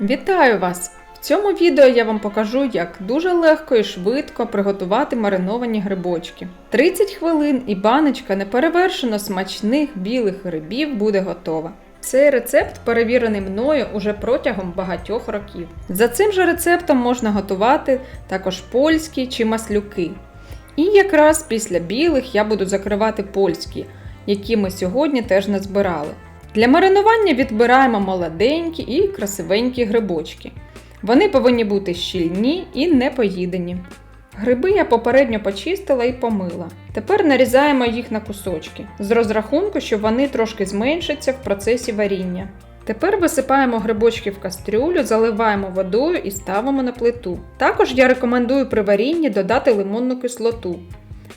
Вітаю вас! В цьому відео я вам покажу, як дуже легко і швидко приготувати мариновані грибочки. 30 хвилин і баночка неперевершено смачних білих грибів буде готова. Цей рецепт перевірений мною уже протягом багатьох років. За цим же рецептом можна готувати також польські чи маслюки. І якраз після білих я буду закривати польські, які ми сьогодні теж назбирали. Для маринування відбираємо молоденькі і красивенькі грибочки. Вони повинні бути щільні і не поїдені. Гриби я попередньо почистила і помила. Тепер нарізаємо їх на кусочки, з розрахунку, що вони трошки зменшаться в процесі варіння. Тепер висипаємо грибочки в кастрюлю, заливаємо водою і ставимо на плиту. Також я рекомендую при варінні додати лимонну кислоту.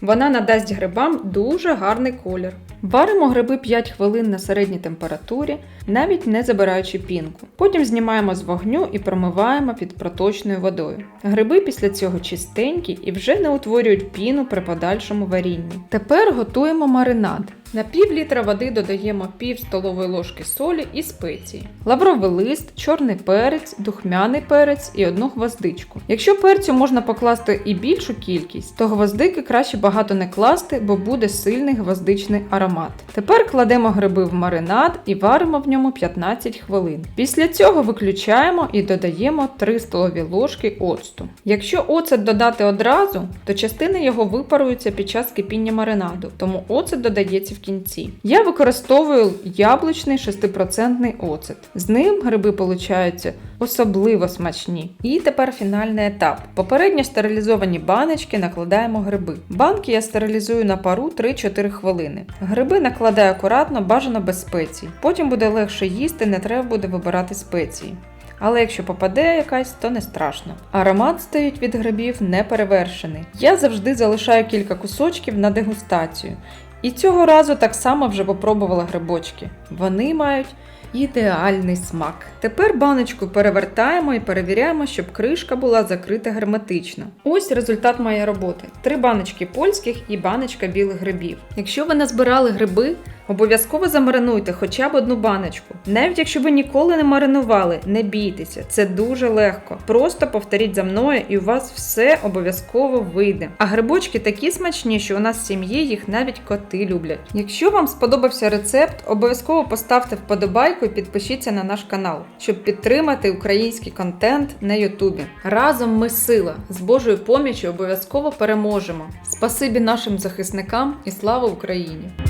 Вона надасть грибам дуже гарний колір. Варимо гриби 5 хвилин на середній температурі, навіть не забираючи пінку. Потім знімаємо з вогню і промиваємо під проточною водою. Гриби після цього чистенькі і вже не утворюють піну при подальшому варінні. Тепер готуємо маринад. На пів літра води додаємо пів столової ложки солі і спеції, лавровий лист, чорний перець, духмяний перець і одну гвоздичку. Якщо перцю можна покласти і більшу кількість, то гвоздики краще багато не класти, бо буде сильний гвоздичний аромат. Тепер кладемо гриби в маринад і варимо в ньому 15 хвилин. Після цього виключаємо і додаємо 3 столові ложки оцту. Якщо оцет додати одразу, то частини його випаруються під час кипіння маринаду, тому оцет додається в кінці. Я використовую яблучний 6% оцет. З ним гриби получаються особливо смачні. І тепер фінальний етап. Попередньо стерилізовані баночки накладаємо гриби. Банки я стерилізую на пару 3-4 хвилини. Гриби накладаю акуратно, бажано без спецій. Потім буде легше їсти, не треба буде вибирати спеції. Але якщо попаде якась, то не страшно. Аромат стоїть від грибів неперевершений. Я завжди залишаю кілька кусочків на дегустацію. І цього разу так само вже попробувала грибочки. Вони мають ідеальний смак. Тепер баночку перевертаємо і перевіряємо, щоб кришка була закрита герметично. Ось результат моєї роботи: три баночки польських і баночка білих грибів. Якщо ви назбирали гриби, обов'язково замаринуйте хоча б одну баночку. Навіть якщо ви ніколи не маринували, не бійтеся, це дуже легко. Просто повторіть за мною, і у вас все обов'язково вийде. А грибочки такі смачні, що у нас в сім'ї їх навіть коти люблять. Якщо вам сподобався рецепт, обов'язково поставте вподобайку і підпишіться на наш канал, щоб підтримати український контент на Ютубі. Разом ми сила з Божою помічю обов'язково переможемо. Спасибі нашим захисникам і слава Україні!